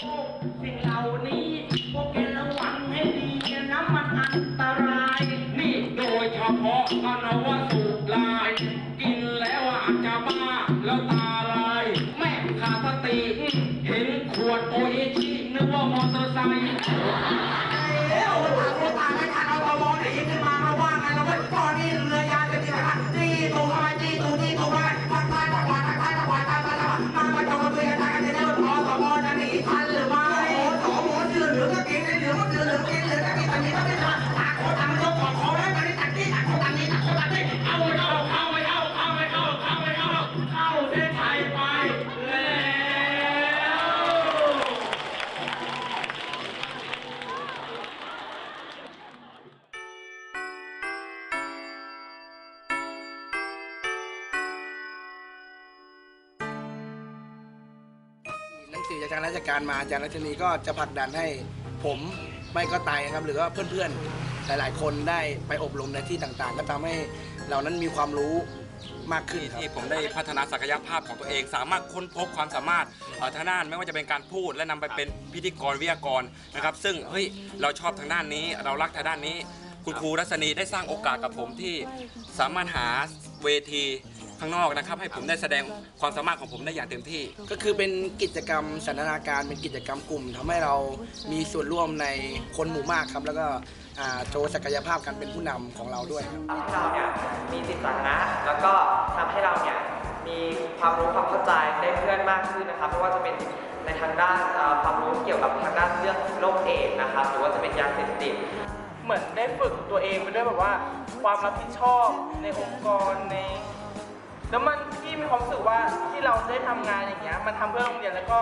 สิ่งเหล่านี้พวกแกระวังให้ดีนะมันอันตราย นี่โดยเฉพาะอนวสุลาย กินแล้วอาจจะบ้าแล้วตาลาย แม่ขาดสติ เห็นขวดโอเอชินึกว่ามอเตอร์ไซค์ ทางราชการมาอาจารย์รัชนีก็จะผลักดันให้ผมไม่ก็ตายครับ หรือว่าเพื่อนๆ หลายๆ คนได้ไปอบรมในที่ต่างๆ ก็ทำให้เรานั้นมีความรู้มากขึ้นที่ผมได้พัฒนาศักยภาพของตัวเอง สามารถค้นพบความสามารถทางด้านไม่ว่าจะเป็นการพูดและนำไปเป็นพิธีกรวิทยากรนะครับ ซึ่งเฮ้ยเราชอบทางด้านนี้ เรารักทางด้านนี้ คุณครูรัศนีได้สร้างโอกาสกับผมที่สามารถหาเวที ข้างนอกนะครับ ให้ผมได้แสดงความสามารถของผมได้อย่างเต็มที่ ก็คือเป็นกิจกรรมสันทนาการเป็นกิจกรรมกลุ่มทำให้เรามีส่วนร่วมในคนหมู่มากครับ แล้วก็อ่าโชว์ศักยภาพการเป็นผู้นำของเราด้วยครับ ทำให้เราเนี่ยมีจิตสาธารณะแล้วก็ทำให้เราเนี่ยมีความรู้ความเข้าใจได้เพื่อนมากขึ้นนะครับไม่ว่าจะเป็นในทางด้านเอ่อความรู้เกี่ยวกับทางด้านเรื่องโรคเอดส์นะครับ หรือว่าจะเป็นยาเสพติด เหมือนได้ฝึกตัวเองไปด้วยแบบว่า ความรับผิดชอบในองค์กรใน แล้วมันที่มีความรู้สึกว่าที่เราได้ทำงานอย่างเงี้ย มันทำเพื่อโรงเรียนแล้วก็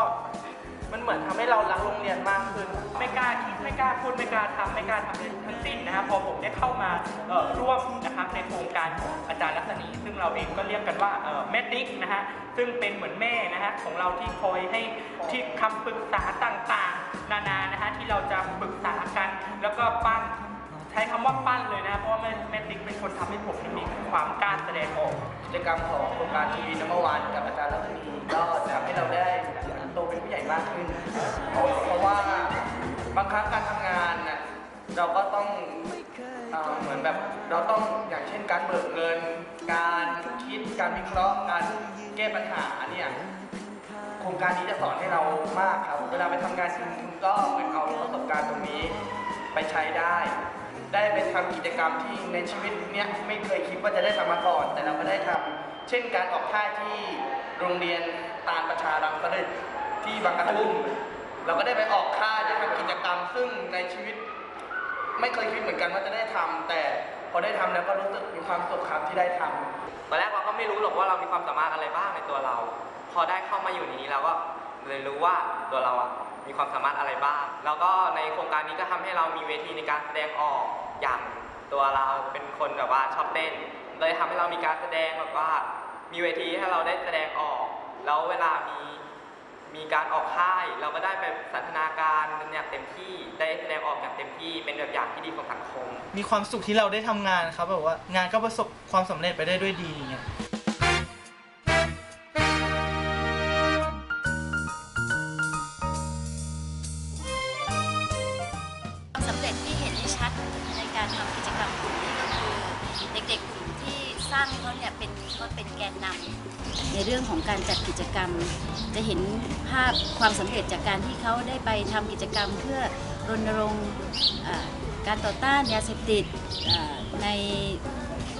มันเหมือนทำให้เรารักโรงเรียนมากขึ้น ไม่กล้าคิดไม่กล้าพูดไม่กล้าทำไม่กล้าทำอะไรทั้งสิ้นนะครับพอผมได้เข้ามาเอ่อร่วมนะครับในโครงการของอาจารย์ลักษณีซึ่งเราเองก็เรียกกันว่าเอ่อแม่ติ๊กนะฮะซึ่งเป็นเหมือนแม่นะฮะของเราที่คอยให้ที่คำปรึกษาต่างๆ นานานะฮะที่เราจะปรึกษากัน แล้วก็ปั้น ใช้คำว่าปั้นเลยนะเพราะว่าแม่แม่ติ๊กเป็นคนทำให้ผมมีความกล้า จกรรมของโครงการทีวีนัมเบอร์วันกับอาจารย์รัตนีก็จะทำให้เราได้โตเป็นผู้ใหญ่มากขึ้น เพราะว่าบางครั้งการทำงานน่ะเราก็ต้องเอเหมือนแบบเราต้องอย่างเช่นการเบิกเงิน การคิดการวิเคราะห์การแก้ปัญหาเนี่ยโครงการนี้จะสอนให้เรามากครับ เวลาไปทำงานจริงคุณก็เหมือนเอาประสบการณ์ตรงนี้ไปใช้ได้ ได้ไปทำกิจกรรมที่ในชีวิตเนี้ยไม่เคยคิดว่าจะได้ทำมาก่อนแต่เราก็ได้ทำเช่นการออกค่าที่โรงเรียนตาลประชารังสฤษที่บางกระทุ่มเราก็ได้ไปออกค่ายได้ทำกิจกรรม ซึ่งในชีวิต ไม่เคยคิดเหมือนกันว่าจะได้ทำแต่พอได้ทำแล้วก็รู้สึกมีความสุขครับที่ได้ทำตอนแรกเราก็ไม่รู้หรอกว่าเรามีความสามารถอะไรบ้างในตัวเรา พอได้เข้ามาอยู่ในนี้เราก็เลยรู้ว่าตัวเราอะ มีความสามารถอะไรบ้าง แล้วก็ในโครงการนี้ก็ทำให้เรามีเวทีในการแสดงออกอย่างตัวเราเป็นคนแบบว่าชอบเต้นเลยทำให้เรามีการแสดงแบบว่า มีเวทีให้เราได้แสดงออก แล้วเวลามีมีการออกค่าย เราก็ได้ไปสันทนาการอย่างเต็มที่ได้แสดงออกอย่างเต็มที่เป็นแบบอย่างที่ดีของสังคม มีความสุขที่เราได้ทำงานครับแบบว่างานก็ประสบความสำเร็จไปได้ด้วยดีอย่างเงี้ย เรื่องของการจัดกิจกรรม จะเห็นภาพความสำเร็จจากการที่เขาได้ไปทำกิจกรรมเพื่อรณรงค์การต่อต้านยาเสพติดใน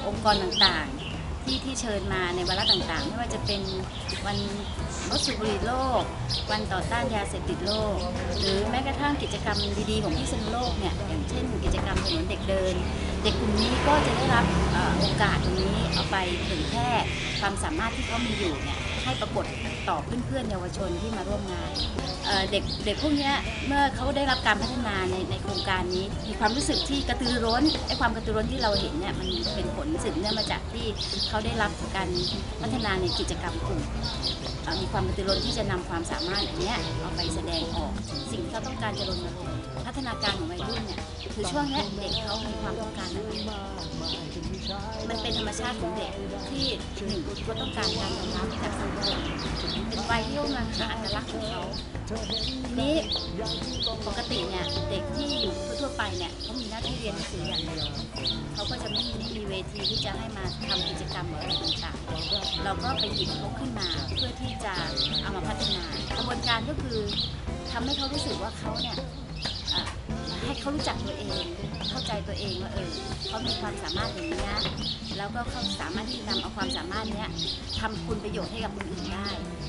องค์กรต่างๆ ที่ที่เชิญมาในวาระต่างๆ ไม่ว่าจะเป็นวันลดสูบบุหรี่โลก วันต่อต้านยาเสพติดโลก หรือแม้กระทั่งกิจกรรมดีๆ ของพิษณุโลกเนี่ยอย่างเช่น กิจกรรมถนนเด็กเดินเด็กกลุ่มนี้ก็จะได้รับโอกาสตรงนี้เอาไปเผยแพร่ความสามารถที่เขามีอยู่เนี่ยให้ปรากฏต่อเพื่อนๆเยาวชนที่มาร่วมงานเด็กเด็กพวกนี้เมื่อเขาได้รับการพัฒนาในในโครงการนี้ มีความรู้สึกที่กระตือร้นไอ้ความกระตือร้นที่เราเห็นเนี่ยมันเป็นผลสืบเนื่องมาจากที่เขาได้รับการพัฒนาในกิจกรรมกลุ่มมีความกระตือร้นที่จะนำความสามารถอันนี้เอาไปแสดงออก สิ่งที่เขาต้องการจะรณรงค์พัฒนาการของวัยรุ่นเนี่ยคือช่วงนี้เด็กเขามีความต้องการมันเป็นธรรมชาติของเด็กที่หนึ่งเขาต้องการการยอมรับจากสังคมเป็นวัยที่กำลังหาอัตลักษณ์ของเขาทีนี้ปกติเนี่ยเด็กที่อยู่ทั่วไปเนี่ยเขามีหน้าที่เรียนหนังสืออย่างเดียวเขาก็จะไม่มีเวทีที่จะให้มาทำกิจกรรมอะไรต่างๆ เราก็ไปหยิบเขาขึ้นมาเพื่อที่จะเอามาพัฒนากระบวนการก็คือทำให้เขารู้สึกว่าเขาเนี่ย ให้เขารู้จักตัวเอง เข้าใจตัวเองว่าเออเขามีความสามารถอย่างนี้นะแล้วก็เขาสามารถที่จะนำเอาความสามารถเนี้ยทำคุณประโยชน์ให้กับคนอื่นได้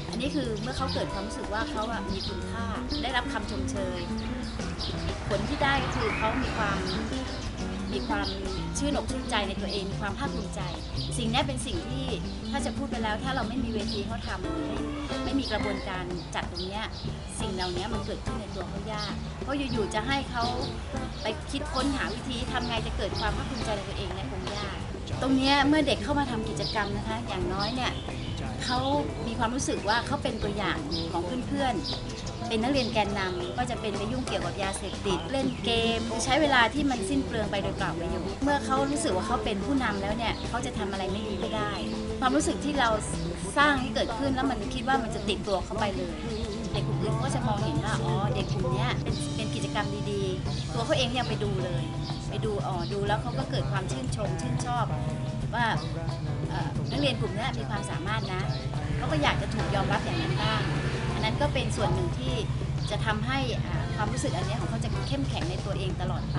อันนี้คือเมื่อเขาเกิดความรู้สึกว่าเขาอะมีคุณค่า ได้รับคำชมเชย ผลที่ได้ก็คือเขามีความ มีความชื่นอกชื่นใจในตัวเองมีความภาคภูมิใจ สิ่งนี้เป็นสิ่งที่ถ้าจะพูดไปแล้ว ถ้าเราไม่มีเวทีเขาทำไม่ไม่มีกระบวนการจัดตรงเนี้ยสิ่งเหล่านี้มันเกิดขึ้นในตัวเขายากเพราะอยู่ๆจะให้เขาไปคิดค้นหาวิธีทำไงจะเกิดความภาคภูมิใจในตัวเองเนี่ยคงยาก ตรงเนี้ยเมื่อเด็กเข้ามาทำกิจกรรมนะคะ อย่างน้อยเนี่ย เขามีความรู้สึกว่าเขาเป็นตัวอย่างของเพื่อนๆ เป็นนักเรียนแกนนำก็จะเป็นไปยุ่งเกี่ยวกับยาเสพติด เล่นเกม ใช้เวลาที่มันสิ้นเปลืองไปโดยเปล่าประโยชน์เมื่อเขารู้สึกว่าเขาเป็นผู้นำแล้วเนี่ยเขาจะทำอะไรไม่ดีไม่ได้ ความรู้สึกที่เราสร้างให้เกิดขึ้นแล้วมันคิดว่ามันจะติดตัวเขาไปเลยเด็กกลุ่มอื่นก็จะมองเห็นว่าอ๋อเด็กกลุ่มนี้เป็นเป็นกิจกรรมดีๆ ตัวเขาเองยังไปดูเลย ไปดูอ๋อดูแล้วเขาก็เกิดความชื่นชมชื่นชอบว่านักเรียนกลุ่มนี้มีความสามารถนะ ก็อยากจะถูกยอมรับอย่างนั้นบ้างอันนั้นก็เป็นส่วนหนึ่งที่จะทำให้ความรู้สึกอันนี้ของเขาจะเข้มแข็งในตัวเองตลอดไป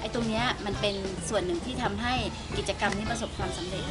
ไอ้ตรงเนี้ยมันเป็นส่วนหนึ่งที่ทำให้กิจกรรมนี้ประสบความสำเร็จ